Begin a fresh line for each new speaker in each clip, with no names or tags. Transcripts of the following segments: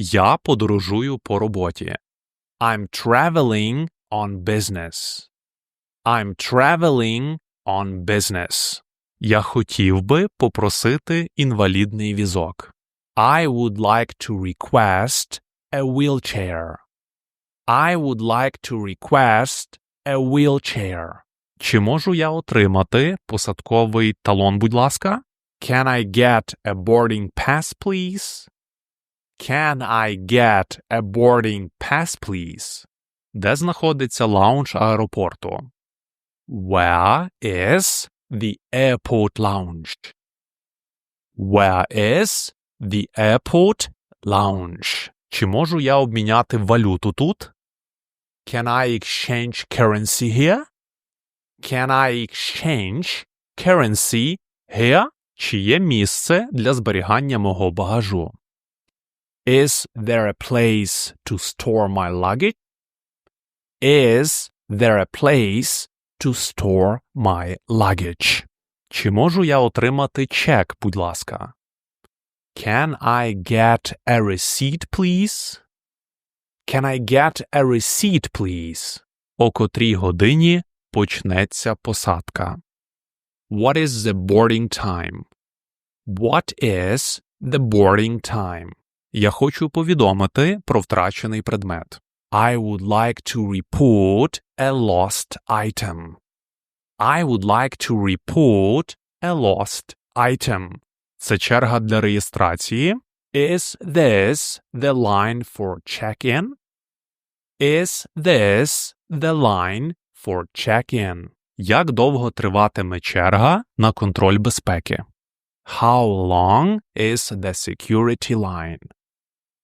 Я подорожую по роботі. I'm traveling on business. I'm traveling on business. Я хотів би попросити інвалідний візок. I would like to request a wheelchair. I would like to request a wheelchair. Чи можу я отримати посадковий талон, будь ласка? Can I get a boarding pass, please? Can I get a boarding pass, please? Де знаходиться лаунж аеропорту? Where is the airport lounge? Where is the airport lounge? Чи можу я обміняти валюту тут? Can I exchange currency here? Can I exchange currency here? Чи є місце для зберігання мого багажу? Is there a place to store my luggage? Is there a place to store my luggage? Чи можу я отримати чек, будь ласка? Can I get a receipt, please? Can I get a receipt, please? О котрій годині почнеться посадка. What is the boarding time? What is the boarding time? Я хочу повідомити про втрачений предмет. I would like to report a lost item. I would like to report a lost item. Це черга для реєстрації. Is this the line for check-in? Is this the line for check-in? Як довго триватиме черга на контроль безпеки? How long is the security line?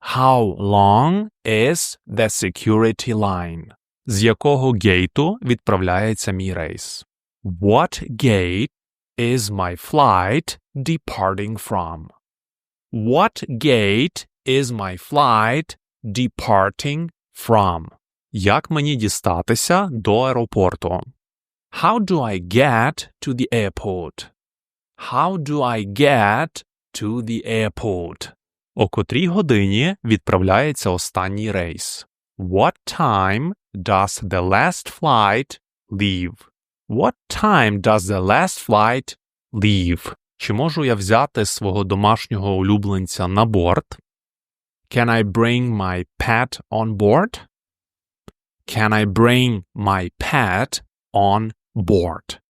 How long is the security line? З якого гейту відправляється мій рейс? What gate is my flight departing from? What gate is my flight departing from? Як мені дістатися до аеропорту? How do I get to the airport? How do I get to the airport? О котрій годині відправляється останній рейс? What time does the last flight leave? What time does the last flight leave? Чи можу я взяти свого домашнього улюбленця на борт? Can I bring my pet on board? Can I bring my pet on board?